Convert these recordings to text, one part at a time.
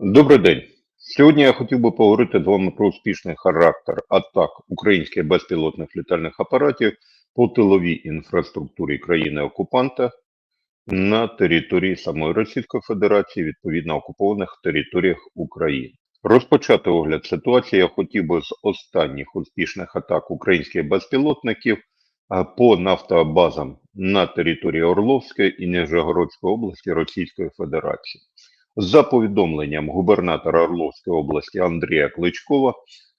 Добрий день. Сьогодні я хотів би поговорити з вами про успішний характер атак українських безпілотних літальних апаратів по тиловій інфраструктурі країни-окупанта на території самої Російської Федерації, відповідно окупованих територіях України. Розпочати огляд ситуації я хотів би з останніх успішних атак українських безпілотників по нафтобазам на території Орловської і Нижегородської області Російської Федерації. За повідомленням губернатора Орловської області Андрія Кличкова,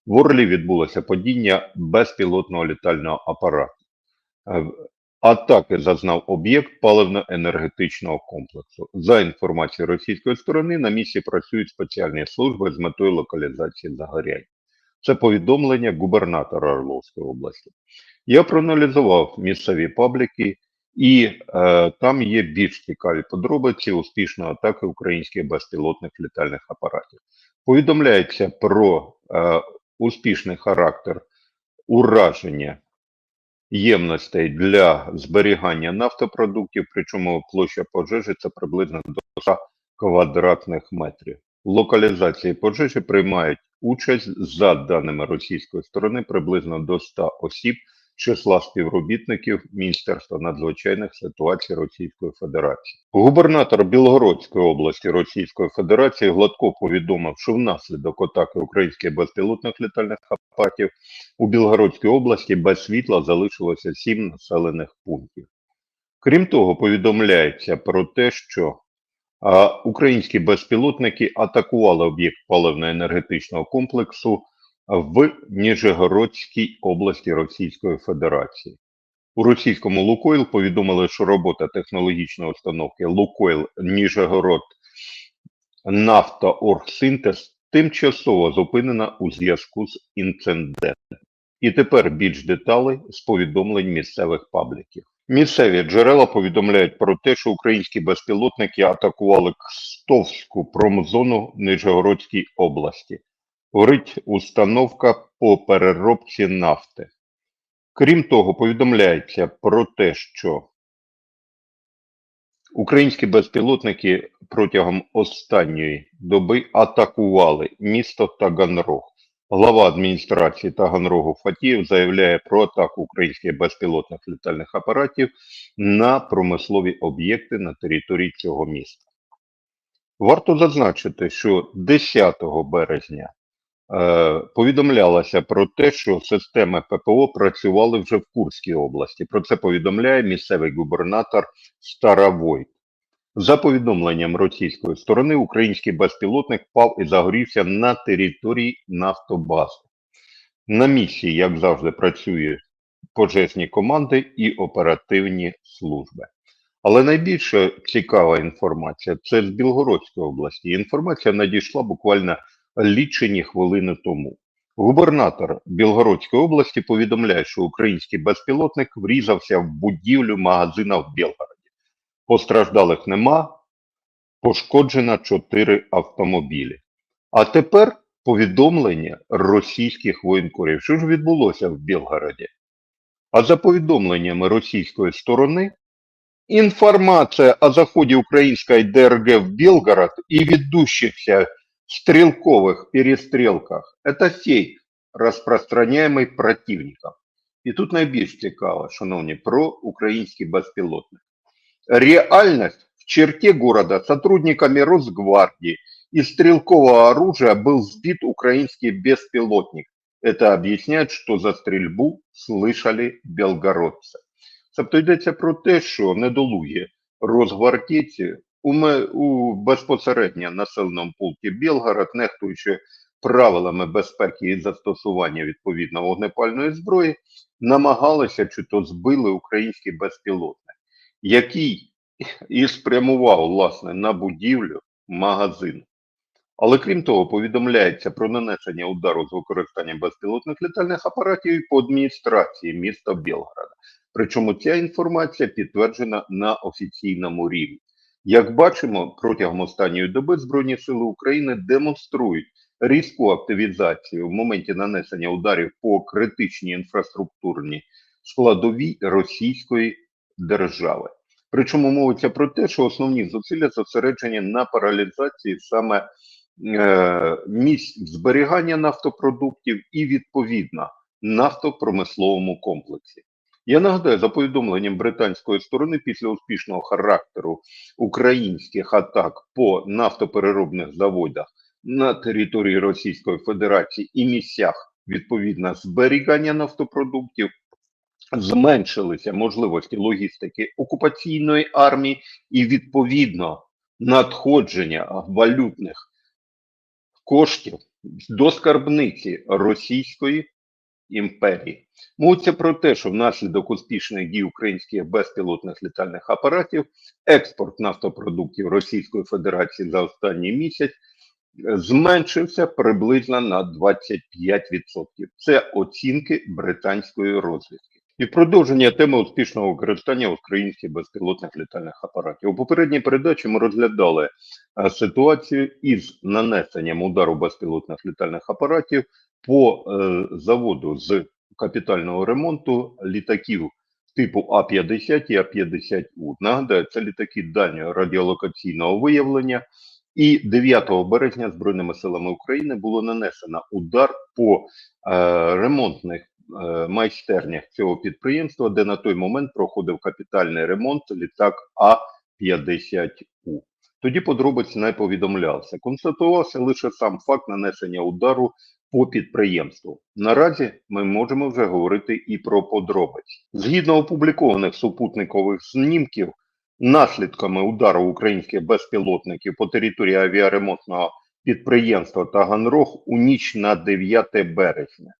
в Орлі відбулося падіння безпілотного літального апарату. Е, Атаки зазнав об'єкт паливно-енергетичного комплексу. За інформацією російської сторони, на місці працюють спеціальні служби з метою локалізації загорянь. Це повідомлення губернатора Орловської області. Я проаналізував місцеві пабліки, і е, там є більш цікаві подробиці успішної атаки українських безпілотних літальних апаратів. Повідомляється про е, успішний характер ураження ємностей для зберігання нафтопродуктів, причому площа пожежі це приблизно до 100 квадратних метрів. Локалізації пожежі приймають участь за даними російської сторони приблизно до 100 осіб числа співробітників Міністерства надзвичайних ситуацій Російської Федерації. Губернатор Білгородської області Російської Федерації Гладко повідомив, що внаслідок атаки українських безпілотних літальних апаратів у Білгородській області без світла залишилося сім населених пунктів. Крім того, повідомляється про те, що українські безпілотники атакували об'єкт паливно-енергетичного комплексу в Ніжегородській області Російської Федерації. У російському Лукойл повідомили, що робота технологічної установки Лукойл Ніжегород Нафтооргсинтез тимчасово зупинена у зв'язку з інцидентом. І тепер більш деталей з повідомлень місцевих пабліків. Місцеві джерела повідомляють про те, що українські безпілотники атакували Кстовську промзону Нижегородській області. Горить установка по переробці нафти. Крім того, повідомляється про те, що українські безпілотники протягом останньої доби атакували місто Таганрог. Глава адміністрації Таганрогу Фатіїв заявляє про атаку українських безпілотних літальних апаратів на промислові об'єкти на території цього міста. Варто зазначити, що 10 березня повідомлялося про те, що системи ППО працювали вже в Курській області. Про це повідомляє місцевий губернатор Старовой. За повідомленням російської сторони, український безпілотник впав і загорівся на території нафтобази. На місці, як завжди, працюють пожежні команди і оперативні служби. Але найбільше цікава інформація це з Білгородської області. Інформація надійшла буквально лічені хвилини тому. Губернатор Білгородської області повідомляє, що український безпілотник врізався в будівлю магазина в Білгороді. Постраждалих нема, пошкоджено 4 автомобілі. А тепер повідомлення російських воєнкорів. Що ж відбулося в Білгороді? А за повідомленнями російської сторони, інформація о заході української ДРГ в Белгород і ведущихся стрелковых перестрелках – это фейк, розпространяємий противником. І тут найбільш цікаво, шановні, про український безпілотник. Реальность в черте города сотрудниками Росгвардии из стрелкового оружия был сбит украинский беспилотник. Это объясняет, що за стрільбу слышали белгородці. Тобто йдеться про те, що недолугі розгвардійці у, у безпосередньо населеному пункті Білгород, нехтуючи правилами безпеки і застосування відповідно вогнепальної зброї, намагалися чи то збили український безпілотник, який і спрямував власне на будівлю магазину. Але крім того, повідомляється про нанесення удару з використанням безпілотних літальних апаратів по адміністрації міста Білгорода. Причому ця інформація підтверджена на офіційному рівні. Як бачимо, протягом останньої доби Збройні Сили України демонструють різку активізацію в моменті нанесення ударів по критичній інфраструктурній складовій Російської держави. Причому мовиться про те, що основні зусилля зосереджені на паралізації саме е, місць зберігання нафтопродуктів і відповідно нафтопромисловому комплексі. Я нагадаю, за повідомленням британської сторони, після успішного характеру українських атак по нафтопереробних заводах на території Російської Федерації і місцях відповідно зберігання нафтопродуктів, зменшилися можливості логістики окупаційної армії і відповідно надходження валютних коштів до скарбниці Російської імперії. Мовиться про те, що внаслідок успішних дій українських безпілотних літальних апаратів експорт нафтопродуктів Російської Федерації за останній місяць е, зменшився приблизно на 25%. Це оцінки британської розвідки. І в продовження теми успішного використання українських безпілотних літальних апаратів. У попередній передачі ми розглядали е, ситуацію із нанесенням удару безпілотних літальних апаратів по е, заводу з капітального ремонту літаків типу А-50 і А-50У. Нагадаю, це літаки дальнього радіолокаційного виявлення. І 9 березня Збройними силами України було нанесено удар по е, ремонтних майстернях цього підприємства, де на той момент проходив капітальний ремонт літак А-50У. Тоді подробиці не повідомлялися. Констатувався лише сам факт нанесення удару по підприємству. Наразі ми можемо вже говорити і про подробиці. Згідно опублікованих супутникових знімків, наслідками удару українських безпілотників по території авіаремонтного підприємства Таганрог у ніч на 9 березня.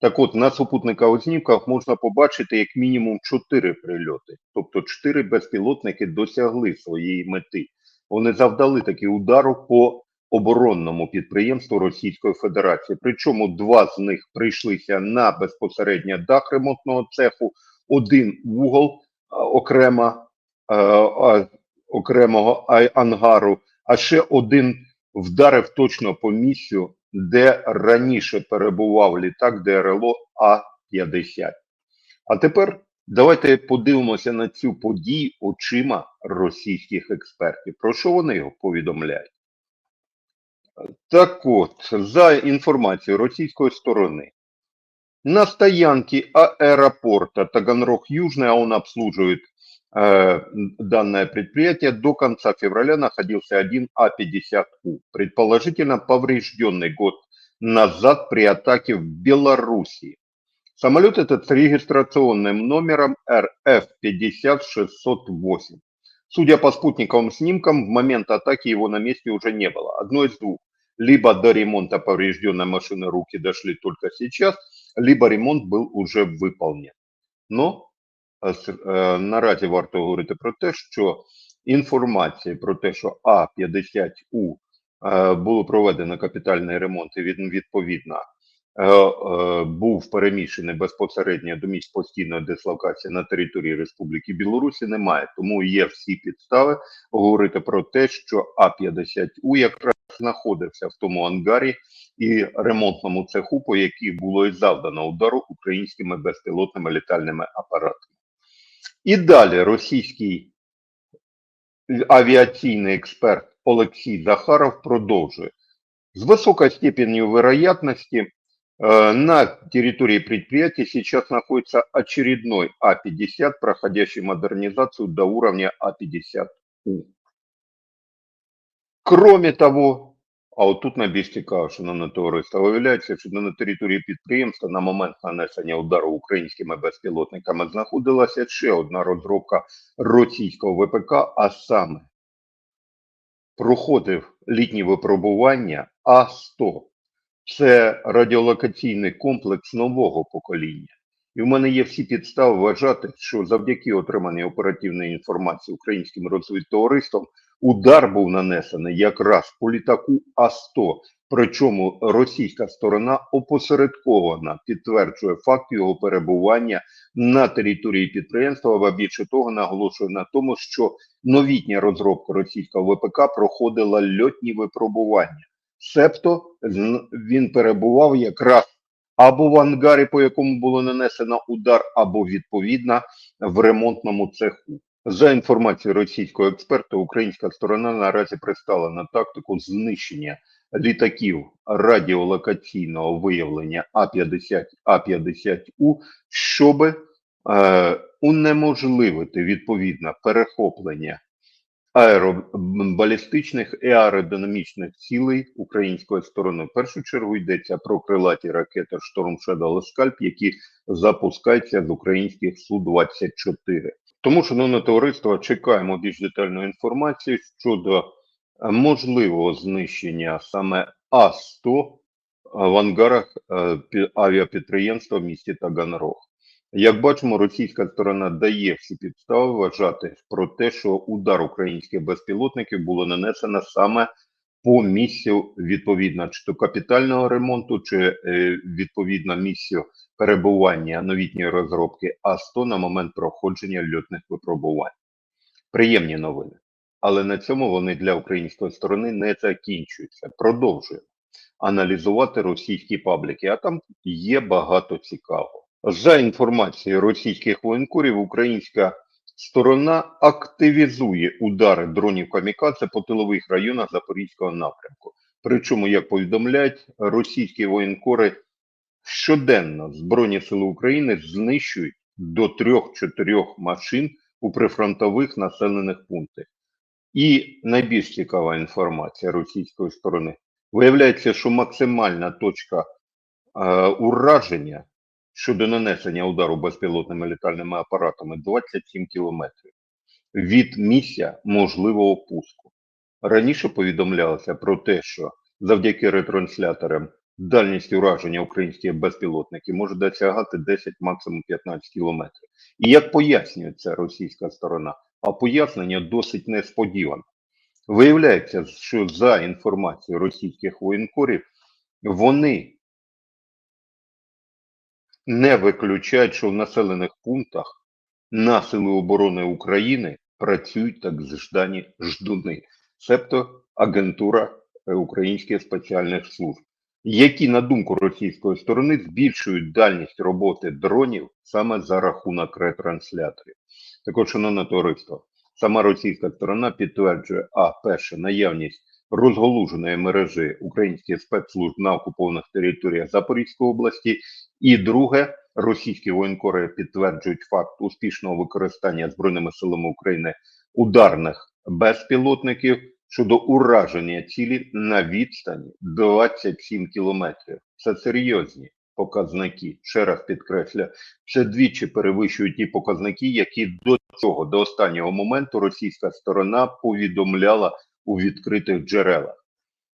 Так от, на супутникових знімках можна побачити як мінімум 4 прильоти, тобто 4 безпілотники досягли своєї мети. Вони завдали таки удару по оборонному підприємству Російської Федерації. Причому два з них прийшлися на безпосередньо дах ремонтного цеху, один вугол а, окремо, окремого ангару, а ще один вдарив точно по місцю, де раніше перебував літак ДРЛО А-50. А тепер давайте подивимося на цю подію очима російських експертів. Про що вони його повідомляють? Так от, за інформацією російської сторони, на стоянке аэропорта Таганрог-Южный, а он обслуживает э, данное предприятие, до конца февраля находился один А-50У, предположительно поврежденный год назад при атаке в Белоруссии. Самолет этот с регистрационным номером РФ-50608. Судя по спутниковым снимкам, в момент атаки его на месте уже не было. Одно из двух. Либо до ремонта поврежденной машины руки дошли только сейчас, либо ремонт был уже выполнен. Но наразі варто говорити про те, що інформація про те, що А-50У е, було проведено капітальний ремонт і він відповідно е, е, був переміщений безпосередньо до місць постійної дислокації на території Республіки Білорусі, немає. Тому є всі підстави говорити про те, що А-50У якраз знаходився в тому ангарі і ремонтному цеху, по якій було і завдано удару українськими безпілотними літальними апаратами. І далі російський авіаційний експерт Олексій Захаров продовжує. С высокой степенью вероятности э, на территории предприятия сейчас находится очередной А-50, проходящий модернизацию до уровня А-50У. Кроме того, а от тут найбільш цікаво, шановне товариство, виявляється, що на території підприємства на момент нанесення удару українськими безпілотниками знаходилася ще одна розробка російського ВПК, а саме проходив літні випробування А-100. Це радіолокаційний комплекс нового покоління. І в мене є всі підстави вважати, що завдяки отриманій оперативної інформації українським розвідтовариством удар був нанесений якраз по літаку А-100. Причому російська сторона опосередковано підтверджує факт його перебування на території підприємства, а більше того, наголошує на тому, що новітня розробка російського ВПК проходила льотні випробування. Себто він перебував якраз або в ангарі, по якому було нанесено удар, або відповідно в ремонтному цеху. За інформацією російського експерта, українська сторона наразі пристала на тактику знищення літаків радіолокаційного виявлення А-50, А-50У, щоб е, унеможливити відповідно перехоплення аеробалістичних і аеродинамічних цілей української сторони. В першу чергу йдеться про крилаті ракети Шторм Shadow Скальп, які запускаються з українських Су-24. Тому, шановне товариство, чекаємо більш детальної інформації щодо е, можливого знищення саме А-100 в ангарах е, авіапідприємства в місті Таганрог. Як бачимо, російська сторона дає всі підстави вважати про те, що удар українських безпілотників було нанесено саме по місцю відповідно чи то капітального ремонту, чи е, відповідно місцю перебування новітньої розробки А100 на момент проходження льотних випробувань. Приємні новини. Але на цьому вони для української сторони не закінчуються. Продовжуємо аналізувати російські пабліки, а там є багато цікавого. За інформацією російських воєнкорів, українська сторона активізує удари дронів камікадзе по тилових районах Запорізького напрямку. Причому, як повідомляють російські воєнкори, щоденно Збройні Сили України знищують до 3-4 машин у прифронтових населених пунктах. І найбільш цікава інформація російської сторони. Виявляється, що максимальна точка е, ураження щодо нанесення удару безпілотними літальними апаратами 27 кілометрів від місця можливого пуску. Раніше повідомлялося про те, що завдяки ретрансляторам дальність ураження українських безпілотників може досягати 10, максимум 15 кілометрів. І як пояснює це російська сторона? А пояснення досить несподіване. Виявляється, що за інформацією російських воєнкорів, вони не виключають, що в населених пунктах на Сили оборони України працюють так звані ждуни, себто агентура е, українських спеціальних служб, які, на думку російської сторони, збільшують дальність роботи дронів саме за рахунок ретрансляторів. Також, шановне товариство, сама російська сторона підтверджує, а перше, наявність розголуженої мережі українських спецслужб на окупованих територіях Запорізької області, і друге, російські воєнкори підтверджують факт успішного використання збройними силами України ударних безпілотників щодо ураження цілі на відстані 27 кілометрів. Це серйозні показники. Ще раз підкреслю, це двічі перевищують ті показники, які до цього, до останнього моменту, російська сторона повідомляла у відкритих джерелах.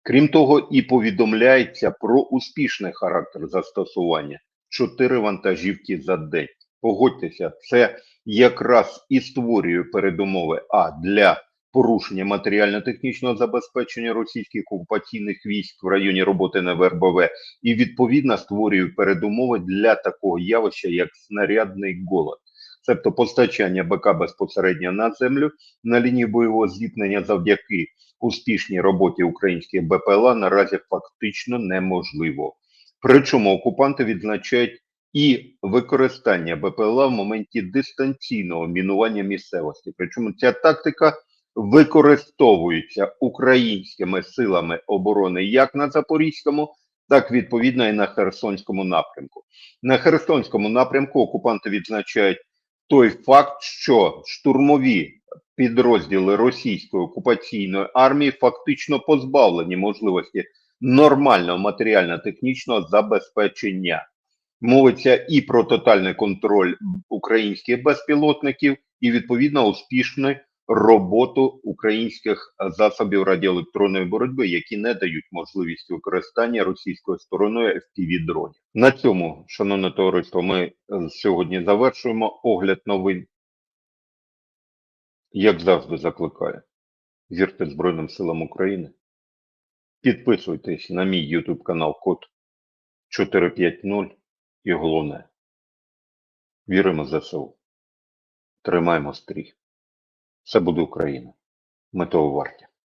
Крім того, і повідомляється про успішний характер застосування 4 вантажівки за день. Погодьтеся, це якраз і створює передумови а для порушення матеріально-технічного забезпечення російських окупаційних військ в районі роботи на ВРБВ, і відповідно створює передумови для такого явища, як снарядний голод, тобто постачання БК безпосередньо на землю на лінії бойового зіткнення завдяки успішній роботі українських БПЛА наразі фактично неможливо. Причому окупанти відзначають і використання БПЛА в моменті дистанційного мінування місцевості. Причому ця тактика використовується українськими силами оборони як на Запорізькому, так відповідно і на Херсонському напрямку. На Херсонському напрямку окупанти відзначають той факт, що штурмові підрозділи російської окупаційної армії фактично позбавлені можливості нормального матеріально-технічного забезпечення. Мовиться і про тотальний контроль українських безпілотників, і відповідно успішну роботу українських засобів радіоелектронної боротьби, які не дають можливість використання російською стороною fpv дронів. На цьому, шановне товариство, ми е, сьогодні завершуємо огляд новин. Як завжди, закликаю. Вірте Збройним силам України. Підписуйтесь на мій YouTube канал Код 450 і головне. Віримо в ЗСУ. Тримаємо стрій. Все буде Україна. Ми того варті.